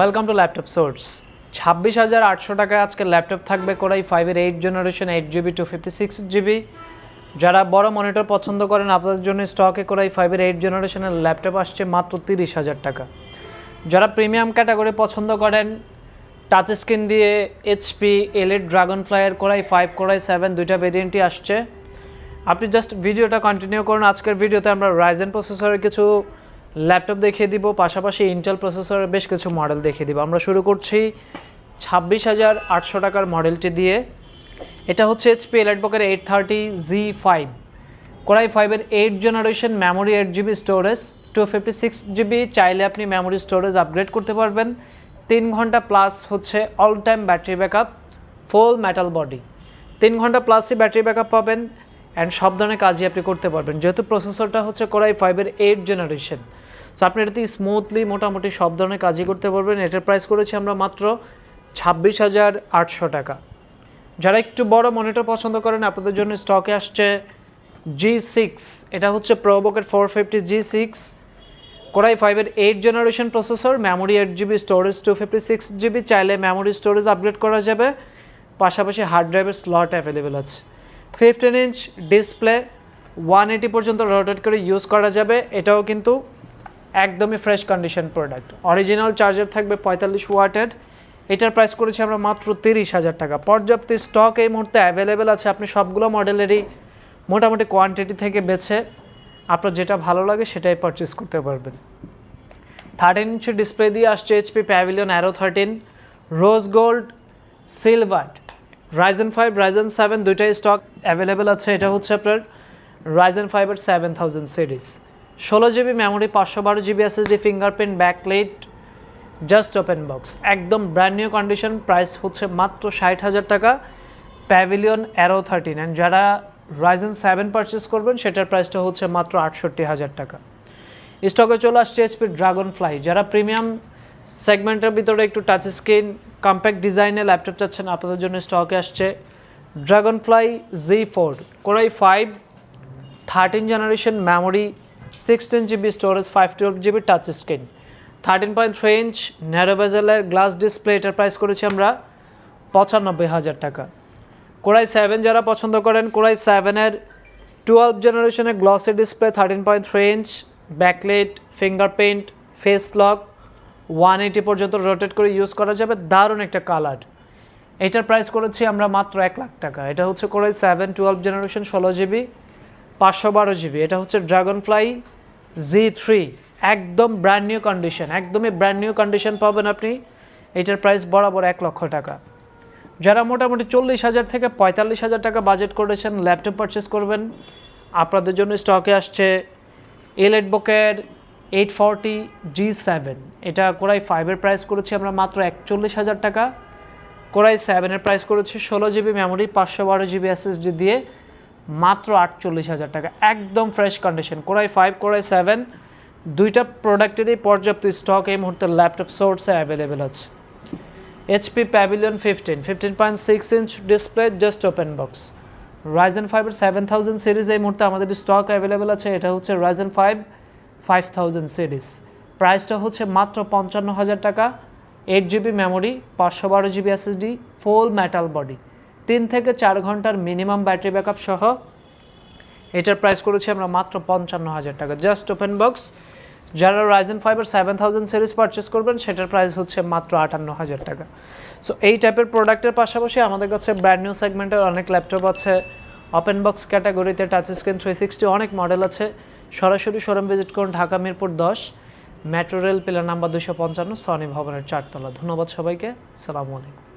Welcome to laptop source ছাব্বিশ হাজার আটশো টাকায় আজকে ল্যাপটপ থাকবে কোরাই ফাইভের eight generation eight GB two fifty six GB যারা বড় মনিটর পছন্দ করেন, আপনাদের জন্য স্টকে কোরাই ফাইভের এইট জেনারেশনের ল্যাপটপ আসছে মাত্র তিরিশ হাজার টাকা। যারা প্রিমিয়াম ক্যাটাগরি পছন্দ করেন টাচ স্ক্রিন দিয়ে এইচপি এলএড ড্রাগন ফ্লাইয়ের core i five core i seven দুইটা ভেরিয়েন্টই আসছে। আপনি জাস্ট ভিডিওটা কন্টিনিউ করুন। আজকের ভিডিওতে আমরা রাইজেন প্রসেসরের কিছু ল্যাপটপ দেখিয়ে দিব, পাশাপাশি ইন্টেল প্রসেসরের বেশ কিছু মডেল দেখিয়ে দিব। আমরা শুরু করছি ছাব্বিশ হাজার আটশো টাকার মডেলটি দিয়ে। এটা হচ্ছে HP এলাইটবকের eight thirty G five core i ফাইভের eight generation memory eight GB storage two fifty six GB চাইলে আপনি মেমোরি স্টোরেজ আপগ্রেড করতে পারবেন। তিন ঘণ্টা প্লাস হচ্ছে all time battery backup full metal body তিন ঘণ্টা প্লাসই ব্যাটারি ব্যাকআপ পাবেন অ্যান্ড সব ধরনের কাজই আপনি করতে পারবেন। যেহেতু প্রসেসরটা হচ্ছে কোরাই ফাইভের এইট জেনারেশন সো আপনি এটাতে স্মুথলি মোটামুটি সব ধরনের কাজই করতে পারবেন। এটার প্রাইস করেছি আমরা মাত্র ছাব্বিশ হাজার আটশো টাকা। যারা একটু বড় মনিটর পছন্দ করেন, আপনাদের জন্য স্টকে আসছে জি সিক্স এটা হচ্ছে প্রোবকের four fifty G six core i ফাইভের eight generation processor memory eight GB storage two fifty six GB চাইলে মেমোরি স্টোরেজ আপগ্রেড করা যাবে। পাশাপাশি হার্ড ড্রাইভের স্লট অ্যাভেলেবেল আছে। Fifteen inch display one eighty পর্যন্ত রোটেট করে ইউজ করা যাবে। এটাও কিন্তু একদমই fresh condition product original charger থাকবে পঁয়তাল্লিশ ওয়াটের। এটার প্রাইস করেছি আমরা মাত্র তিরিশ হাজার টাকা। পর্যাপ্ত স্টক এই মুহূর্তে অ্যাভেলেবেল আছে। আপনি সবগুলো মডেলেরই মোটামুটি কোয়ান্টিটি থেকে বেছে আপনার যেটা ভালো লাগে সেটাই পারচেস করতে পারবেন। থার্টিন ইঞ্চি ডিসপ্লে দিয়ে আসছে HP Pavilion Aero thirteen rose gold silver Ryzen five Ryzen seven দুইটাই স্টক অ্যাভেলেবেল আছে। এটা হচ্ছে আপনার রাইজেন ফাইভের সেভেন থাউজেন্ড সিরিজ ষোলো জিবি মেমোরি পাঁচশো বারো GB SSD fingerprint backlit just open box একদম ব্র্যান্ড নিউ কন্ডিশন প্রাইস হচ্ছে মাত্র ষাট হাজার টাকা প্যাভিলিয়ন অ্যারো থার্টিন অ্যান্ড যারা রাইজেন সেভেন পারচেস করবেন, সেটার প্রাইসটা হচ্ছে মাত্র আটষট্টি হাজার টাকা। স্টকে চলে আসছে এসপি ড্রাগন ফ্লাই যারা প্রিমিয়াম সেগমেন্টের ভিতরে একটু টাচ স্ক্রিন কম্প্যাক্ট ডিজাইনের ল্যাপটপ চাচ্ছেন, আপনাদের জন্য স্টকে আসছে Dragonfly G four core i five thirteen generation memory sixteen GB storage five twelve GB touch screen thirteen point three inch narrow glass display এটার প্রাইস করেছি আমরা পঁচানব্বই হাজার টাকা। কোরাই সেভেন যারা পছন্দ করেন কোরাই সেভেনের টুয়েলভ জেনারেশনের glossy display thirteen point three inch backlit fingerprint face lock one eighty পর্যন্ত রোটেট করে ইউজ করা যাবে। দারুণ একটা কালার এটার প্রাইস করেছি আমরা মাত্র এক লাখ টাকা। এটা হচ্ছে core i seven twelve generation ষোলো জিবি পাঁচশো বারো জিবি। এটা হচ্ছে ড্রাগন ফ্লাই জি থ্রি একদম ব্র্যান্ড নিউ কন্ডিশন একদমই ব্র্যান্ড নিউ কন্ডিশন পাবেন আপনি। এটার প্রাইস বরাবর এক লক্ষ টাকা। যারা মোটামুটি চল্লিশ হাজার থেকে পঁয়তাল্লিশ হাজার টাকা বাজেট করেছেন ল্যাপটপ পারচেস করবেন। আপনাদের জন্য স্টকে আসছে এলএড বুকের এইট ফর্টি জি সেভেন এটা কোরাই ফাইভের প্রাইস করেছি আমরা মাত্র একচল্লিশ হাজার টাকা। কোরাই সেভেনের প্রাইস করেছি ষোলো জিবি মেমোরি পাঁচশো বারো জিবি এসএসডি দিয়ে। মাত্র আটচল্লিশ হাজার টাকা, একদম fresh condition core i five core i seven দুইটা প্রোডাক্টেরই পর্যাপ্ত স্টক এই মুহূর্তে ল্যাপটপ সোর্সে অ্যাভেলেবেল আছে। HP Pavilion fifteen fifteen point six inch display just open box Ryzen ফাইভের সেভেন থাউজেন্ড সিরিজ এই মুহূর্তে আমাদের স্টক অ্যাভেলেবেল আছে, এটা হচ্ছে Ryzen five five thousand series প্রাইসটা হচ্ছে মাত্র পঞ্চান্ন হাজার টাকা এইট জিবি মেমোরি পাঁচশো বারো GB SSD full metal body তিন থেকে চার ঘণ্টার মিনিমাম ব্যাটারি ব্যাকআপ সহ এটার প্রাইস করেছি আমরা মাত্র পঞ্চান্ন হাজার টাকা। জাস্ট ওপেন বক্স যারা রাইজেন ফাইভের সেভেন থাউজেন্ড সিরিজ পারচেস করবেন, সেটার প্রাইস হচ্ছে মাত্র আটান্ন হাজার টাকা। সো এই টাইপের প্রোডাক্টের পাশাপাশি আমাদের কাছে ব্র্যান্ড নিউ সেগমেন্টের অনেক ল্যাপটপ আছে। ওপেন বক্স ক্যাটাগরিতে টাচ স্ক্রিন থ্রি সিক্সটি অনেক মডেল আছে। সরাসরি শোরুম ভিজিট করুন ঢাকা মিরপুর দশ। মেট্রো রেল পিলার নাম্বার দুশো পঞ্চান্ন সনি ভবনের চারতলা। ধন্যবাদ সবাইকে। সালামু আলাইকুম।